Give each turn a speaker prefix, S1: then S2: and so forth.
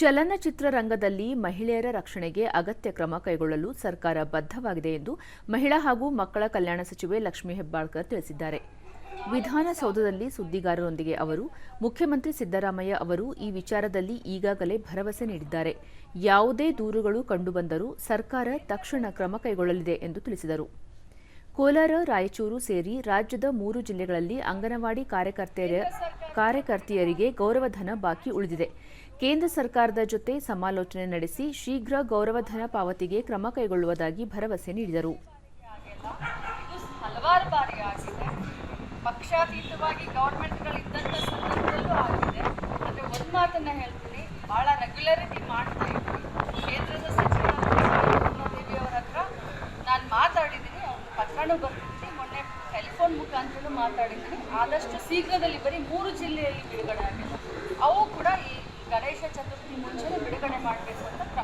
S1: ಚಲನಚಿತ್ರ ರಂಗದಲ್ಲಿ ಮಹಿಳೆಯರ ರಕ್ಷಣೆಗೆ ಅಗತ್ಯ ಕ್ರಮ ಕೈಗೊಳ್ಳಲು ಸರ್ಕಾರ ಬದ್ಧವಾಗಿದೆ ಎಂದು ಮಹಿಳಾ ಹಾಗೂ ಮಕ್ಕಳ ಕಲ್ಯಾಣ ಸಚಿವೆ ಲಕ್ಷ್ಮಿ ಹೆಬ್ಬಾಳ್ಕರ್ ತಿಳಿಸಿದ್ದಾರೆ. ವಿಧಾನಸೌಧದಲ್ಲಿ ಸುದ್ದಿಗಾರರೊಂದಿಗೆ ಅವರು, ಮುಖ್ಯಮಂತ್ರಿ ಸಿದ್ದರಾಮಯ್ಯ ಅವರು ಈ ವಿಚಾರದಲ್ಲಿ ಈಗಾಗಲೇ ಭರವಸೆ ನೀಡಿದ್ದಾರೆ. ಯಾವುದೇ ದೂರುಗಳು ಕಂಡುಬಂದರೂ ಸರ್ಕಾರ ತಕ್ಷಣ ಕ್ರಮ ಕೈಗೊಳ್ಳಲಿದೆ ಎಂದು ತಿಳಿಸಿದರು. ಕೋಲಾರ, ರಾಯಚೂರು ಸೇರಿ ರಾಜ್ಯದ ಮೂರು ಜಿಲ್ಲೆಗಳಲ್ಲಿ ಅಂಗನವಾಡಿ ಕಾರ್ಯಕರ್ತೆಯರ ಕಾರ್ಯಕರ್ತೆಯರಿಗೆ ಗೌರವಧನ ಬಾಕಿ ಉಳಿದಿದೆ. ಕೇಂದ್ರ ಸರ್ಕಾರದ ಜೊತೆ ಸಮಾಲೋಚನೆ ನಡೆಸಿ ಶೀಘ್ರ ಗೌರವಧನ ಪಾವತಿಗೆ ಕ್ರಮ ಕೈಗೊಳ್ಳುವುದಾಗಿ ಭರವಸೆ ನೀಡಿದರು.
S2: ಹಲವಾರು ಬಾರಿ ಆಗಿದೆ. ಪಕ್ಷಾತೀತವಾಗಿ ಗೌರ್ಮೆಂಟ್ಗಳಿದ್ದಂಥ ಸಂದರ್ಭದಲ್ಲೂ ಆಗಿದೆ. ಆದರೆ ಒಂದು ಮಾತನ್ನ ಹೇಳ್ತೀನಿ. ಭಾಳ ರೆಗ್ಯುಲರಿಟಿ ಮಾಡ್ತಾ ಇದ್ವಿ. ಕೇಂದ್ರದ ಸಚಿವ ದೇವಿ ಅವರ ಹತ್ರ ನಾನು ಮಾತಾಡಿದ್ದೀನಿ. ಅವ್ರ ಪತ್ರನೂ ಬರ್ತಿದ್ದೀನಿ ಮೊನ್ನೆ ಟೆಲಿಫೋನ್ ಮುಖಾಂತರ ಮಾತಾಡಿದ್ದೀನಿ ಆದಷ್ಟು ಶೀಘ್ರದಲ್ಲಿ ಬರೀ ಮೂರು ಜಿಲ್ಲೆಯಲ್ಲಿ ಬಿಡುಗಡೆ ಆಗಿದೆ. ಅವು ಕೂಡ ಈ ಗಣೇಶ ಚತುರ್ಥಿ ಮುಂಚೆನೇ ಬಿಡುಗಡೆ ಮಾಡಬೇಕು ಅಂತ